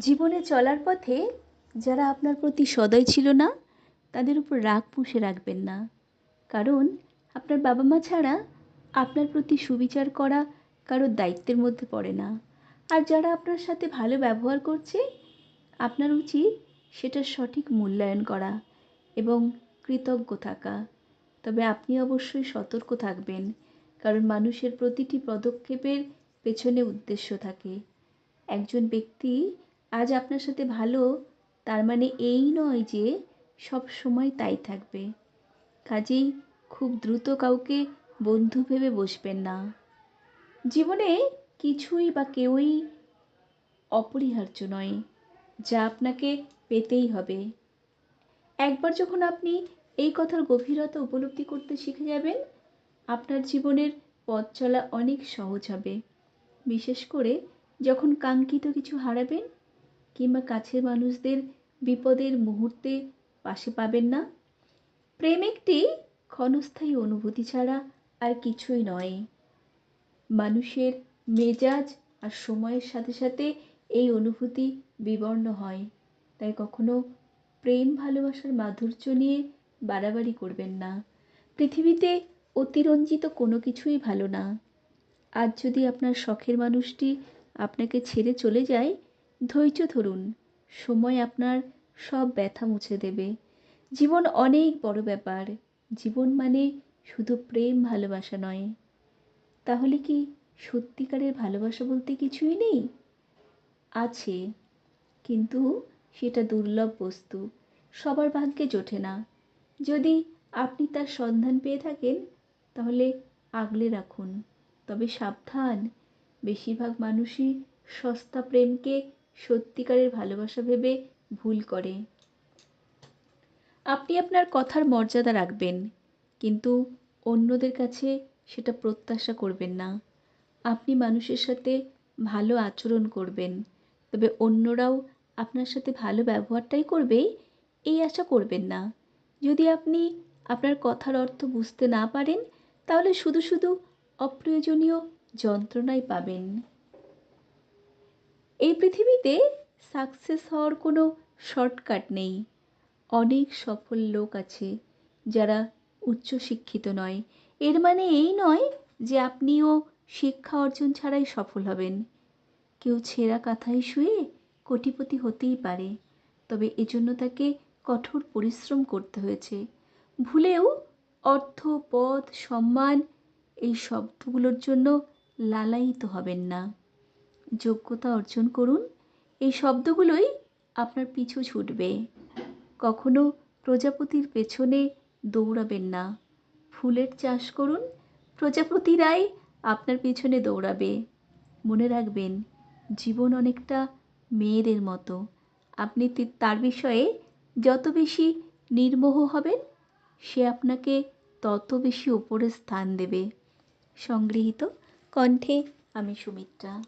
জীবনে চলার পথে যারা আপনার প্রতি সদয় ছিল না, তাদের উপর রাগ পুষে রাখবেন না। কারণ আপনার বাবা মা ছাড়া আপনার প্রতি সুবিচার করা কারোর দায়িত্বের মধ্যে পড়ে না। আর যারা আপনার সাথে ভালো ব্যবহার করছে, আপনার উচিত সেটার সঠিক মূল্যায়ন করা এবং কৃতজ্ঞ থাকা। তবে আপনি অবশ্যই সতর্ক থাকবেন, কারণ মানুষের প্রতিটি পদক্ষেপের পেছনে উদ্দেশ্য থাকে। একজন ব্যক্তি আজ আপনার সাথে ভালো, তার মানে এই নয় যে সব সময় তাই থাকবে। কাজেই খুব দ্রুত কাউকে বন্ধু ভেবে বসবেন না। জীবনে কিছুই বা কেউই অপরিহার্য নয়, যা আপনাকে পেতেই হবে। একবার যখন আপনি এই কথার গভীরতা উপলব্ধি করতে শিখে যাবেন, আপনার জীবনের পথ চলা অনেক সহজ হবে। বিশেষ করে যখন কাঙ্ক্ষিত কিছু হারাবেন কিংবা কাছের মানুষদের বিপদের মুহূর্তে পাশে পাবেন না? প্রেম একটি ক্ষণস্থায়ী অনুভূতি ছাড়া আর কিছুই নয়। মানুষের মেজাজ আর সময়ের সাথে সাথে এই অনুভূতি বিবর্ণ হয়। তাই কখনো প্রেম ভালোবাসার মাধুর্য নিয়ে বাড়াবাড়ি করবেন না। পৃথিবীতে অতিরঞ্জিত কোনো কিছুই ভালো না। আজ যদি আপনার শখের মানুষটি আপনাকে ছেড়ে চলে যায় ধৈর্য ধরুন। সময় আপনার সব ব্যথা মুছে দেবে। জীবন অনেক বড় ব্যাপার। জীবন মানে শুধু প্রেম, ভালোবাসা নয়। তাহলে কি সত্যিকারের ভালোবাসা বলতে কিছুই নেই? আছে। কিন্তু সেটা দুর্লভ বস্তু। সবার ভাগ্যে জোটে না। যদি আপনি তার সন্ধান পেয়ে থাকেন, তাহলে আগলে রাখুন। তবে সাবধান। বেশিরভাগ মানুষই সস্তা প্রেমকে সত্যিকারের ভালোবাসা ভেবে ভুল করে। আপনি আপনার কথার মর্যাদা রাখবেন, কিন্তু অন্যদের কাছে সেটা প্রত্যাশা করবেন না। আপনি মানুষের সাথে ভালো আচরণ করবেন, তবে অন্যরাও আপনার সাথে ভালো ব্যবহারটাই করবে, এই আশা করবেন না। যদি আপনি আপনার কথার অর্থ বুঝতে না পারেন, তাহলে শুধু শুধু অপ্রয়োজনীয় যন্ত্রণাই পাবেন। এই পৃথিবীতে সাকসেস হওয়ার কোনো শর্টকাট নেই। অনেক সফল লোক আছে যারা উচ্চশিক্ষিত নয়। এর মানে এই নয় যে আপনিও শিক্ষা অর্জন ছাড়াই সফল হবেন। কেউ ছেঁড়া কাঁথায় শুয়ে কোটিপতি হতেই পারে, তবে এজন্য তাকে কঠোর পরিশ্রম করতে হয়েছে। ভুলেও অর্থ পদ সম্মান এই শব্দগুলোর জন্য লালায়িত হবেন না। যোগ্যতা অর্জন করুন। এই শব্দগুলোই আপনার পিছু ছুটবে। কখনো প্রজাপতির পেছনে দৌড়াবেন না। ফুলের চাষ করুন। প্রজাপতিরাই আপনার পিছনে দৌড়াবে। মনে রাখবেন, জীবন অনেকটা মেয়েদের মতো। আপনি তার বিষয়ে যত বেশি নির্মোহ হবেন, সে আপনাকে তত বেশি ওপরে স্থান দেবে। সংগৃহীত কণ্ঠে আমি সুমিত্রা।